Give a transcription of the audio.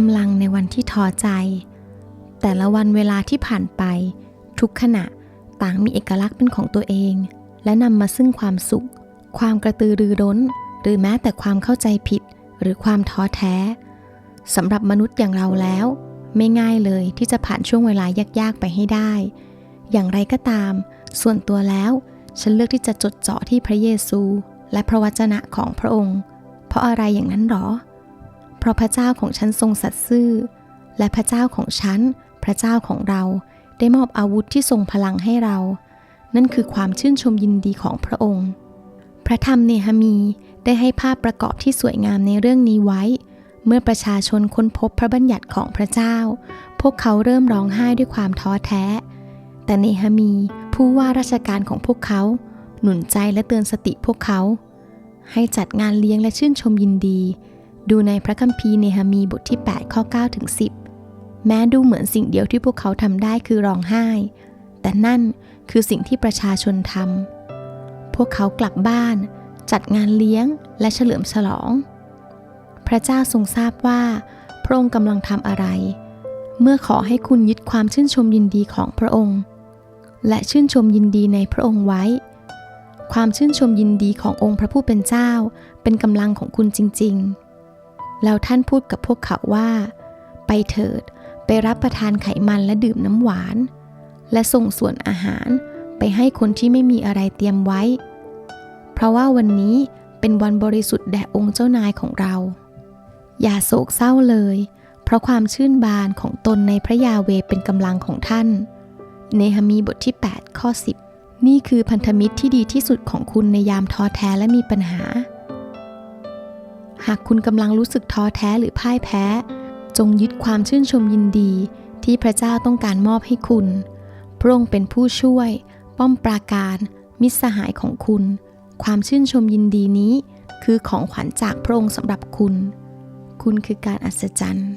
กำลังในวันที่ท้อใจ แต่ละวันเวลาที่ผ่านไป ทุกขณะต่างมีเอกลักษณ์เป็นของตัวเอง และนำมาซึ่งความสุข ความกระตือรือร้น หรือแม้แต่ความเข้าใจผิด หรือความท้อแท้สำหรับมนุษย์อย่างเราแล้ว ไม่ง่ายเลยที่จะผ่านช่วงเวลายากๆไปให้ได้ อย่างไรก็ตาม ส่วนตัวแล้ว ฉันเลือกที่จะจดจ่อที่พระเยซู และพระวจนะของพระองค์ เพราะอะไรอย่างนั้นหรอ ราะพระเจ้าของฉันทรงสัตย์ซื่อ และพระเจ้าของฉัน พระเจ้าของเราได้มอบอาวุธที่ทรงพลังให้เรา นั่นคือความชื่นชมยินดีของพระองค์ พระธรรมเนหมีได้ให้ภาพประกอบที่สวยงามในเรื่องนี้ไว้ เมื่อประชาชนค้นพบพระบัญญัติของพระเจ้า พวกเขาเริ่มร้องไห้ด้วยความท้อแท้ แต่เนหมีผู้ว่าราชการของพวกเขา หนุนใจและเตือนสติพวกเขา ให้จัดงานเลี้ยงและชื่นชมยินดี ดูในพระคัมภีร์เนหมีบทที่ 8 ข้อ 9 ถึง 10 แม้ดูเหมือนสิ่งเดียวที่พวกเขาทำได้คือร้องไห้ แต่นั่นคือสิ่งที่ประชาชนทำพวกเขากลับบ้าน จัดงานเลี้ยงและเฉลิมฉลอง พระเจ้าทรงทราบว่า พระองค์กำลังทำอะไร เมื่อขอให้คุณยึดความชื่นชมยินดีของพระองค์ และชื่นชมยินดีในพระองค์ไว้ ความชื่นชมยินดีขององค์พระผู้เป็นเจ้า เป็นกำลังของคุณจริง ๆ แล้วท่านพูดกับพวกเขาว่า ไปเถิด ไปรับประทานไขมันและดื่มน้ำหวาน และส่งส่วนอาหารไปให้คนที่ไม่มีอะไรเตรียมไว้ เพราะว่าวันนี้เป็นวันบริสุทธิ์แด่องค์เจ้านายของเรา อย่าโศกเศร้าเลย เพราะความชื่นบานของตนในพระยาเวเป็นกำลังของท่าน เนหมีบทที่ 8 ข้อ 10 นี่คือพันธมิตรที่ดีที่สุดของคุณในยามท้อแท้และมีปัญหา หากคุณกำลังรู้สึกท้อแท้หรือพ่ายแพ้ จงยึดความชื่นชมยินดี ที่พระเจ้าต้องการมอบให้คุณ พระองค์เป็นผู้ช่วย ป้อมปราการ มิตรสหายของคุณ ความชื่นชมยินดีนี้ คือของขวัญจากพระองค์สำหรับคุณ คุณคือการอัศจรรย์